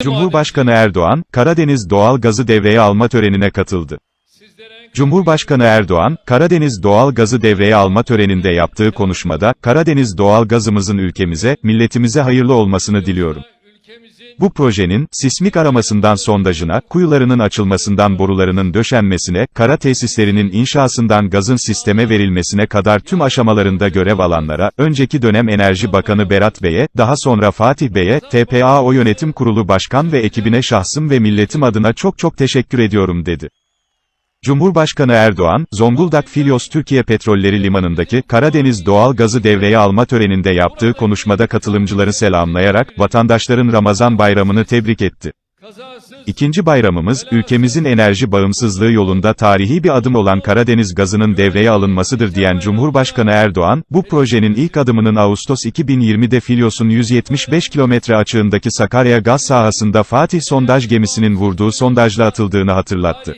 Cumhurbaşkanı Erdoğan, Karadeniz doğal gazı devreye alma törenine katıldı. Cumhurbaşkanı Erdoğan, Karadeniz doğal gazı devreye alma töreninde yaptığı konuşmada, Karadeniz doğal gazımızın ülkemize, milletimize hayırlı olmasını diliyorum. Bu projenin, sismik aramasından sondajına, kuyularının açılmasından borularının döşenmesine, kara tesislerinin inşasından gazın sisteme verilmesine kadar tüm aşamalarında görev alanlara, önceki dönem Enerji Bakanı Berat Bey'e, daha sonra Fatih Bey'e, TPAO Yönetim Kurulu Başkan ve ekibine şahsım ve milletim adına çok çok teşekkür ediyorum dedi. Cumhurbaşkanı Erdoğan, Zonguldak Filyos Türkiye Petrolleri Limanı'ndaki Karadeniz doğal gazı devreye alma töreninde yaptığı konuşmada katılımcıları selamlayarak, vatandaşların Ramazan bayramını tebrik etti. İkinci bayramımız, ülkemizin enerji bağımsızlığı yolunda tarihi bir adım olan Karadeniz gazının devreye alınmasıdır diyen Cumhurbaşkanı Erdoğan, bu projenin ilk adımının Ağustos 2020'de Filyos'un 175 kilometre açığındaki Sakarya gaz sahasında Fatih sondaj gemisinin vurduğu sondajla atıldığını hatırlattı.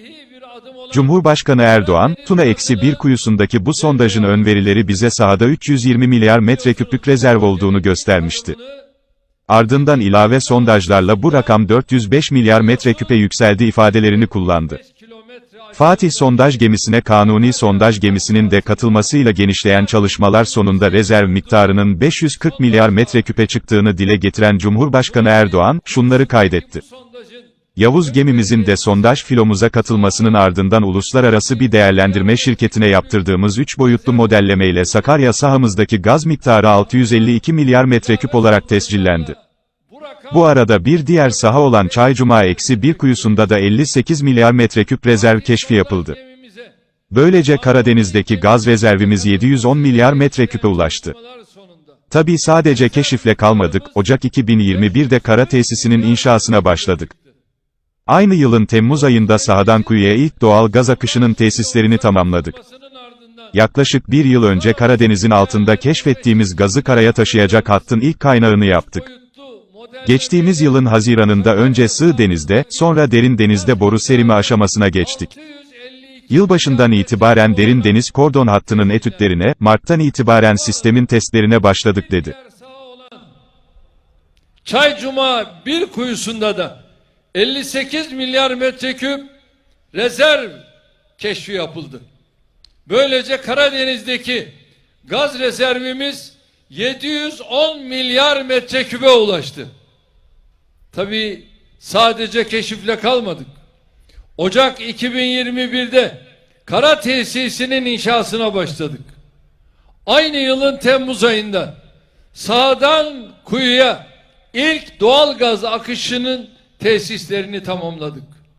Cumhurbaşkanı Erdoğan, Tuna eksi bir kuyusundaki bu sondajın ön verileri bize sahada 320 milyar metreküplük rezerv olduğunu göstermişti. Ardından ilave sondajlarla bu rakam 405 milyar metreküpe yükseldi ifadelerini kullandı. Fatih sondaj gemisine kanuni sondaj gemisinin de katılmasıyla genişleyen çalışmalar sonunda rezerv miktarının 540 milyar metreküpe çıktığını dile getiren Cumhurbaşkanı Erdoğan, şunları kaydetti. Yavuz gemimizin de sondaj filomuza katılmasının ardından uluslararası bir değerlendirme şirketine yaptırdığımız 3 boyutlu modellemeyle Sakarya sahamızdaki gaz miktarı 652 milyar metreküp olarak tescillendi. Bu arada bir diğer saha olan Çaycuma eksi bir kuyusunda da 58 milyar metreküp rezerv keşfi yapıldı. Böylece Karadeniz'deki gaz rezervimiz 710 milyar metreküpe ulaştı. Tabii sadece keşifle kalmadık, Ocak 2021'de kara tesisinin inşasına başladık. Aynı yılın Temmuz ayında sahadan kuyuya ilk doğal gaz akışının tesislerini tamamladık. Yaklaşık bir yıl önce Karadeniz'in altında keşfettiğimiz gazı karaya taşıyacak hattın ilk kaynağını yaptık. Geçtiğimiz yılın Haziran'ında önce Sığ Deniz'de, sonra Derin Deniz'de boru serimi aşamasına geçtik. Yılbaşından itibaren Derin Deniz Kordon hattının etütlerine, Mart'tan itibaren sistemin testlerine başladık dedi. Çaycuma bir kuyusunda da 58 milyar metreküp rezerv keşfi yapıldı. Böylece Karadeniz'deki gaz rezervimiz 710 milyar metreküpe ulaştı. Tabi sadece keşifle kalmadık. Ocak 2021'de kara tesisinin inşasına başladık. Aynı yılın Temmuz ayında sağdan kuyuya ilk doğal gaz akışının tesislerini tamamladık.